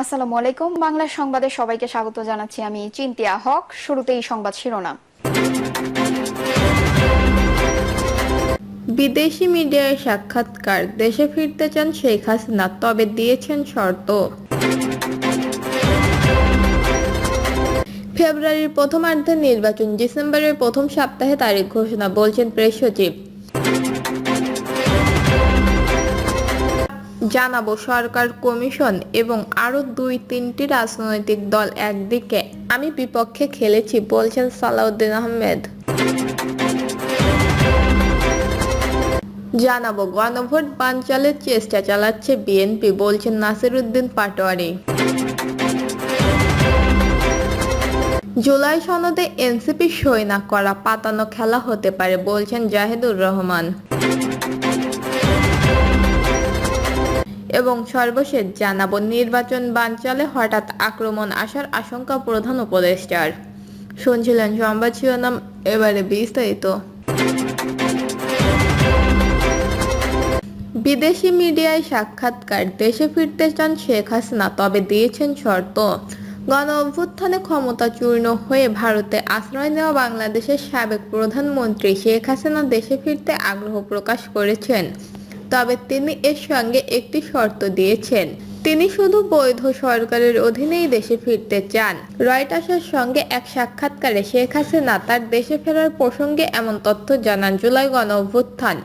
আসসালামু আলাইকুম। বাংলা সংবাদে সবাইকে স্বাগত জানাচ্ছি আমি চিন্তিয়া হক। শুরুতেই সংবাদ শিরোনাম। বিদেশি মিডিয়ায় সাক্ষাৎকার, দেশে ফিরতে চান শেখ হাসিনা, তবে দিয়েছেন শর্ত। ফেব্রুয়ারির প্রথমার্ধে নির্বাচন, ডিসেম্বরের প্রথম সপ্তাহে তারিখ ঘোষণা, বলছেন প্রেস সচিব। জানাব সরকার কমিশন এবং আরও দুই তিনটি রাজনৈতিক দল একদিকে। আমি বিপক্ষে খেলেছি, বলছেন সালাউদ্দিন আহমেদ। জানাব, গণভোট বানচালের চেষ্টা চালাচ্ছে বিএনপি, বলছেন নাসিরুদ্দিন পাটোয়ারি। জুলাই সনদে এনসিপি সই না করা পাতানো খেলা হতে পারে, বলছেন জাহেদুর রহমান। এবং সর্বশেষ জানাব, নির্বাচন বানচালে হঠাৎ আক্রমণ আসার আশঙ্কা প্রধান উপদেষ্টার। শুনছিলেন সংবাদ শিরোনাম, এবারে বিস্তারিত। বিদেশি মিডিয়ায় সাক্ষাৎকার, দেশে ফিরতে চান শেখ হাসিনা, তবে দিয়েছেন শর্ত। গণ অভ্যুত্থানে ক্ষমতা চূর্ণ হয়ে ভারতে আশ্রয় নেওয়া বাংলাদেশের সাবেক প্রধানমন্ত্রী শেখ হাসিনা দেশে ফিরতে আগ্রহ প্রকাশ করেছেন। তবে তিনি এর সঙ্গে একটি শর্ত দিয়েছেন। তিনি শুধু বৈধ সরকারের অধীনেই দেশে ফিরতে চান। রয়টার্সের সঙ্গে এক সাক্ষাৎকারে শেখ হাসিনা তার দেশে ফেরার প্রসঙ্গে এমন তথ্য জানান জুলাই গণ অভ্যুত্থান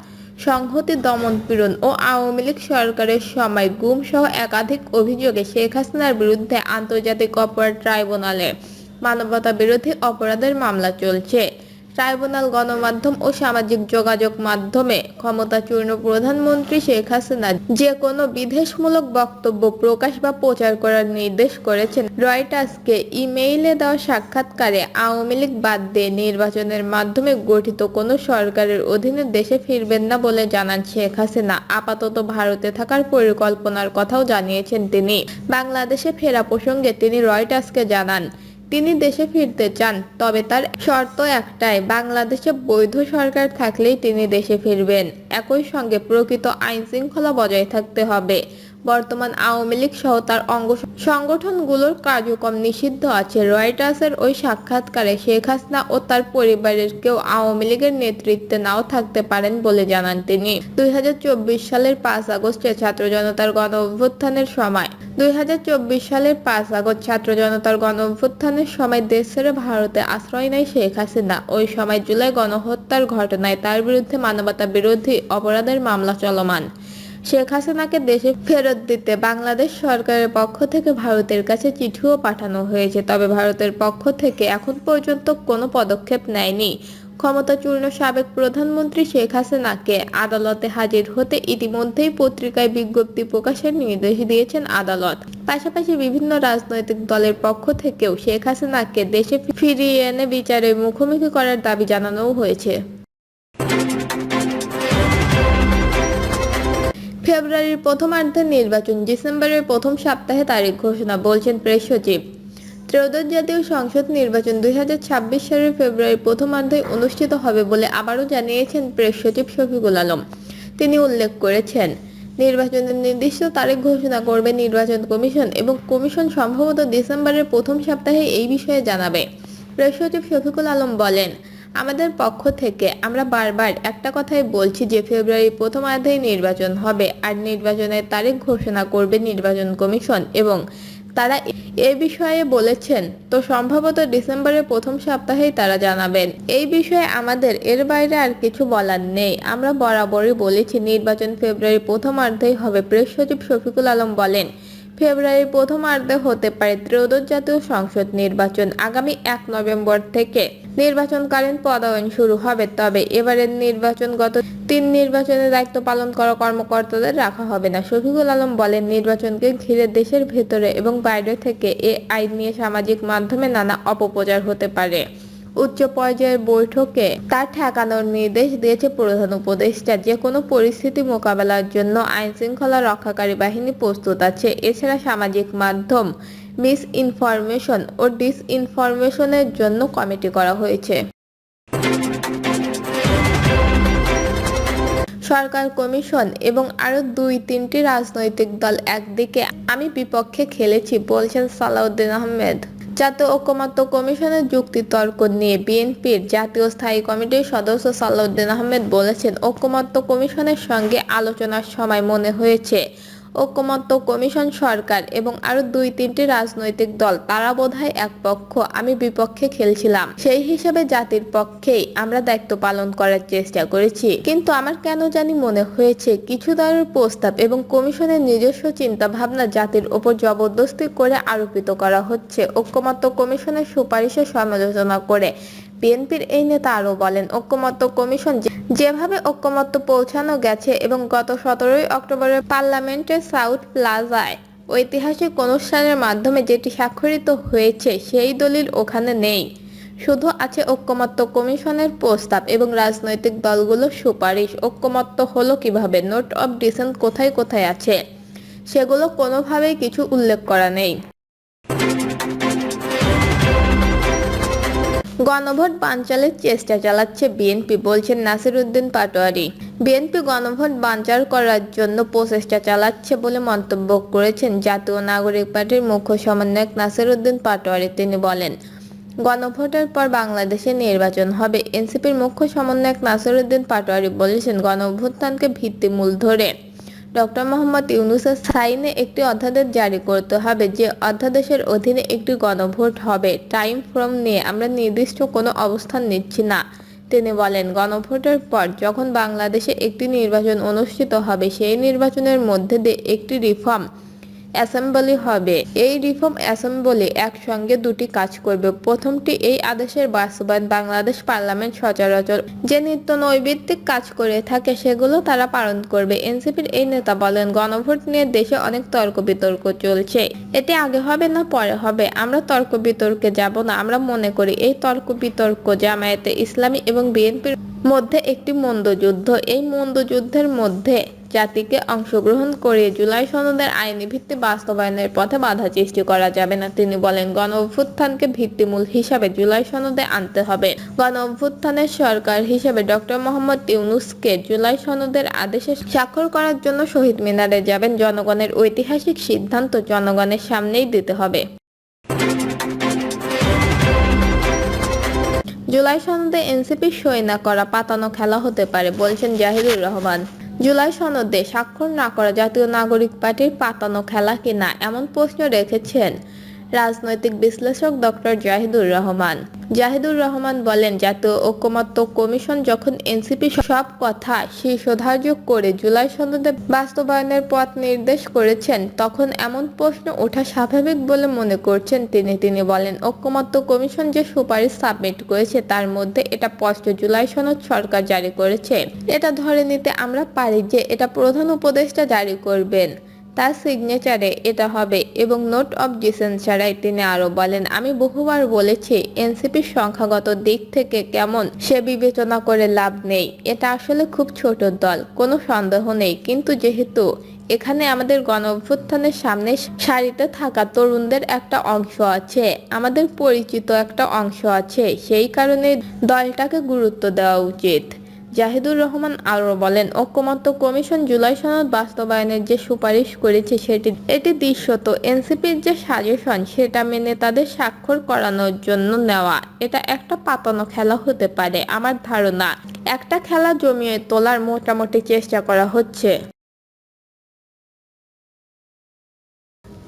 সংহতি দমন পীড়ন ও আওয়ামী লীগ সরকারের সময় গুম সহ একাধিক অভিযোগে শেখ হাসিনার বিরুদ্ধে আন্তর্জাতিক অপরাধ ট্রাইব্যুনালে মানবতা বিরোধী অপরাধের মামলা চলছে। ট্রাইব্যুনাল গণমাধ্যম ও সামাজিক যোগাযোগ মাধ্যমে ক্ষমতাচূর্ণ প্রধানমন্ত্রী শেখ হাসিনা যে কোনো বিদেশমূলক বক্তব্য প্রকাশ বা প্রচার করার নির্দেশ করেছেন। রয়টার্সকে ইমেইলে দেওয়া সাক্ষাৎকারে আওয়ামী লীগ বাদ দিয়ে নির্বাচনের মাধ্যমে গঠিত কোনো সরকারের অধীনে দেশে ফিরবেন না বলে জানান শেখ হাসিনা। আপাতত ভারতে থাকার পরিকল্পনার কথাও জানিয়েছেন তিনি। বাংলাদেশে ফেরা প্রসঙ্গে তিনি রয়টার্সকে জানান তিনি দেশে ফিরতে চান, তবে তার শর্ত একটাই, বাংলাদেশে বৈধ সরকার থাকলেই তিনি দেশে ফিরবেন। একই সঙ্গে প্রকৃত আইন শৃঙ্খলা বজায় থাকতে হবে। বর্তমান আওয়ামী লীগ সহ তার অঙ্গ সংগঠনগুলোর কার্যক্রম নিষিদ্ধ আছে। রয়টার্সের ওই সাক্ষাৎকারে শেখ হাসিনা ও তার পরিবারের কেউ আওয়ামী লীগের নেতৃত্বে নাও থাকতে পারেন বলে জানান তিনি। দুই সালের পাঁচ আগস্টে ছাত্র জনতার গণ অভ্যুত্থানের সময়। দুই হাজার চব্বিশ সালের পাঁচ আগস্ট ছাত্র জনতার গণ অভ্যুত্থানের সময় দেশ ছেড়ে ভারতে আশ্রয় নেয় শেখ হাসিনা। ওই সময় জুলাই গণহত্যার ঘটনায় তার বিরুদ্ধে মানবতা বিরোধী অপরাধের মামলা চলমান। শেখ হাসিনাকে দেশে ফেরত দিতে বাংলাদেশ সরকারের পক্ষ থেকে ভারতের কাছে চিঠিও পাঠানো হয়েছে, তবে ভারতের পক্ষ থেকে এখন পর্যন্ত কোনো পদক্ষেপ নেয়নি। ক্ষমতাচূর্ণ সাবেক প্রধানমন্ত্রী শেখ হাসিনাকে আদালতে হাজির হতে ইতিমধ্যেই পত্রিকায় বিজ্ঞপ্তি প্রকাশের নির্দেশ দিয়েছেন আদালত। পাশাপাশি বিভিন্ন রাজনৈতিক দলের পক্ষ থেকেও শেখ হাসিনাকে দেশে ফিরিয়ে এনে বিচারের মুখোমুখি করার দাবি জানানোও হয়েছে। ফেব্রুয়ারির প্রথমার্ধে নির্বাচন, ডিসেম্বরের প্রথম সপ্তাহে তারিখ ঘোষণা, বলছেন প্রেস সচিব। ত্রয়োদশ জাতীয় সংসদ নির্বাচন দুই হাজার ছাব্বিশ সালের ফেব্রুয়ারির প্রথমার্ধে অনুষ্ঠিত হবে বলে আবারও জানিয়েছেন প্রেস সচিব শফিকুল আলম। তিনি উল্লেখ করেছেন, নির্বাচনের নির্দিষ্ট তারিখ ঘোষণা করবে নির্বাচন কমিশন এবং কমিশন সম্ভবত ডিসেম্বরের প্রথম সপ্তাহে এই বিষয়ে জানাবে। প্রেস সচিব শফিকুল আলম বলেন আমাদের পক্ষ থেকে আমরা বারবার একটা কথাই বলছি যে ফেব্রুয়ারি প্রথমার্ধেই নির্বাচন হবে আর নির্বাচনের তারিখ ঘোষণা করবে নির্বাচন কমিশন এবং তারা এ বিষয়ে বলেছেন, তো সম্ভবত ডিসেম্বরের প্রথম সপ্তাহেই তারা জানাবেন। এই বিষয়ে আমাদের এর বাইরে আর কিছু বলার নেই। আমরা বরাবরই বলেছি, নির্বাচন ফেব্রুয়ারি প্রথমার্ধেই হবে। প্রেস সচিব শফিকুল আলম বলেন ফেব্রুয়ারির প্রথমার্ধে হতে পারে ত্রয়োদশ জাতীয় সংসদ নির্বাচন আগামী এক নভেম্বর থেকে। নির্বাচনকালীন পদায়ন শুরু হবে, তবে এবারের নির্বাচন গত তিন নির্বাচনের দায়িত্ব পালন করা কর্মকর্তাদের রাখা হবে না। শফিকুল আলম বলেন, নির্বাচনকে ঘিরে দেশের ভেতরে এবং বাইরে থেকে এ আইন নিয়ে সামাজিক মাধ্যমে নানা অপপ্রচার হতে পারে। উচ্চ পর্যায়ের বৈঠকে তা ঠেকানোর নির্দেশ দিয়েছে প্রধান উপদেষ্টা। যে কোনো পরিস্থিতি মোকাবেলার জন্য আইন শৃঙ্খলা রক্ষাকারী বাহিনী প্রস্তুত আছে। এছাড়া সামাজিক মাধ্যম মিস ইনফরমেশন ও ডিসইনফরমেশনের জন্য কমিটি করা হয়েছে। সরকার কমিশন এবং আরও দুই তিনটি রাজনৈতিক দল একদিকে আমি বিপক্ষে খেলেছি, বলছেন সালাউদ্দিন আহমেদ। জাতীয় ঐক্যমত্য কমিশনের যুক্তি তর্ক নিয়ে বিএনপির জাতীয় স্থায়ী কমিটির সদস্য সালাউদ্দিন আহমেদ বলেছেন, ঐক্যমত্য কমিশনের সঙ্গে আলোচনার সময় মনে হয়েছে ঐকমত্য কমিশন সরকার এবং আরও দুই তিনটি রাজনৈতিক দল, তারা বোধহয় এক পক্ষ, আমি বিপক্ষে খেলছিলাম। সেই হিসেবে জাতির পক্ষেই আমরা দায়িত্ব পালন করার চেষ্টা করেছি। কিন্তু আমার কেন জানি মনে হয়েছে, কিছু দলের প্রস্তাব এবং কমিশনের নিজস্ব চিন্তা ভাবনা জাতির ওপর জবরদস্তি করে আরোপিত করা হচ্ছে। ঐক্যমত্য কমিশনের সুপারিশের সমালোচনা করে বিএনপির এই নেতা আরও বলেন, ঐক্যমত্য কমিশন যেভাবে ঐক্যমত্য পৌঁছানো গেছে এবং গত সতেরোই অক্টোবরের পার্লামেন্টের সাউথ প্লাজায় ঐতিহাসিক অনুষ্ঠানের মাধ্যমে যেটি স্বাক্ষরিত হয়েছে, সেই দলিল ওখানে নেই। শুধু আছে ঐক্যমত্য কমিশনের প্রস্তাব এবং রাজনৈতিক দলগুলোর সুপারিশ। ঐক্যমত্য হলো কীভাবে? নোট অফ ডিসেন্ট কোথায় কোথায় আছে? সেগুলো কোনোভাবেই কিছু উল্লেখ করা নেই। গণভোট বানচালের চেষ্টা চালাচ্ছে বিএনপি, বলছেন নাসির উদ্দিন পাটোয়ারি। বিএনপি গণভোট বানচাল করার জন্য প্রচেষ্টা চালাচ্ছে বলে মন্তব্য করেছেন জাতীয় নাগরিক পার্টির মুখ্য সমন্বয়ক নাসির উদ্দিন পাটোয়ারি। তিনি বলেন, গণভোটের পর বাংলাদেশে নির্বাচন হবে। এনসিপির মুখ্য সমন্বয়ক নাসির উদ্দিন পাটোয়ারি বলেছেন, গণঅভ্যুত্থানকে ভিত্তিমূল ধরে ডক্টর মোহাম্মদ ইউনুসের সাইনে একটি অধ্যাদেশ জারি করতে হবে যে অধ্যাদেশের অধীনে একটি গণভোট হবে। টাইম ফ্রম নিয়ে আমরা নির্দিষ্ট কোনো অবস্থান নিচ্ছি না। তিনি বলেন, গণভোটের পর যখন বাংলাদেশে একটি নির্বাচন অনুষ্ঠিত হবে, সেই নির্বাচনের মধ্যে দিয়ে একটি রিফর্ম অ্যাসেম্বলি হবে। এই রিফর্ম অ্যাসেম্বলি একসঙ্গে দুটি কাজ করবে। প্রথমটি এই আদেশের বাস্তবায়ন বাংলাদেশ পার্লামেন্ট সচরাচর যে নিত্য নৈবিত্তিক কাজ করে থাকে সেগুলো তারা পালন করবে। এনসিপির এই নেতা বলেন, গণভোট নিয়ে দেশে অনেক তর্ক বিতর্ক চলছে। এতে আগে হবে না, পরে হবে। আমরা তর্ক বিতর্কে যাব না, আমরা মনে করি এই তর্ক বিতর্ক জামায়াতে ইসলামী এবং বিএনপির মধ্যে একটি মন্দযুদ্ধ। এই মন্দযুদ্ধের মধ্যে জাতিকে অংশগ্রহণ করে জুলাই সনদের আইনি ভিত্তি বাস্তবায়নের পথে বাধা সৃষ্টি করা যাবে না। তিনি বলেন গণ অভ্যুত্থানকে ভিত্তিমূল হিসাবে জুলাই সনদে আনতে হবে। গণ অভ্যুত্থানের সরকার হিসেবে ডক্টর মোহাম্মদ ইউনুসকে জুলাই সনদের আদেশে স্বাক্ষর করার জন্য শহীদ মিনারে যাবেন। জনগণের ঐতিহাসিক সিদ্ধান্ত জনগণের সামনেই দিতে হবে। জুলাই সনদে এনসিপি সই না করা পাতানো খেলা হতে পারে, বলছেন জাহিদুর রহমান। জুলাই সনদে স্বাক্ষর না করা জাতীয় নাগরিক পার্টির পাতানো খেলা কিনা এমন প্রশ্ন রেখেছেন রাজনৈতিক বিশ্লেষক ডক্টর জাহিদুর রহমান। জাহিদুর রহমান বলেন, জাতীয় ঐক্যমত্য কমিশন যখন এনসিপি সব কথা শীর্ষধার্য করে জুলাই সনদে বাস্তবায়নের পথ নির্দেশ করেছেন, তখন এমন প্রশ্ন ওঠা স্বাভাবিক বলে মনে করছেন তিনি। তিনি বলেন, ঐক্যমত্য কমিশন যে সুপারিশ সাবমিট করেছে, তার মধ্যে এটা স্পষ্ট জুলাই সনদ সরকার জারি করেছে। এটা ধরে নিতে আমরা পারি যে এটা প্রধান উপদেষ্টা জারি করবেন। তার সিগনেচারে এটা হবে এবং নোট ডিসেন্ট ছাড়াই তিনি আরও বলেন, আমি বহুবার বলেছি এনসিপির সংখ্যাগত দিক থেকে কেমন সে বিবেচনা করে লাভ নেই। এটা আসলে খুব ছোট দল, কোনো সন্দেহ নেই। কিন্তু যেহেতু এখানে আমাদের গণ অভ্যুত্থানের সামনে সারিতে থাকা তরুণদের একটা অংশ আছে, আমাদের পরিচিত একটা অংশ আছে, সেই কারণে দলটাকে গুরুত্ব দেওয়া উচিত। জাহিদুর রহমান আরও বলেন, ঐক্যমত্য কমিশন জুলাই সনদ বাস্তবায়নের যে সুপারিশ করেছে সেটি, এটি দৃশ্যত এনসিপির যে সাজেশন সেটা মেনে তাদের স্বাক্ষর করানোর জন্য নেওয়া। এটা একটা পাতানো খেলা হতে পারে, আমার ধারণা। একটা খেলা জমিয়ে তোলার মোটামুটি চেষ্টা করা হচ্ছে।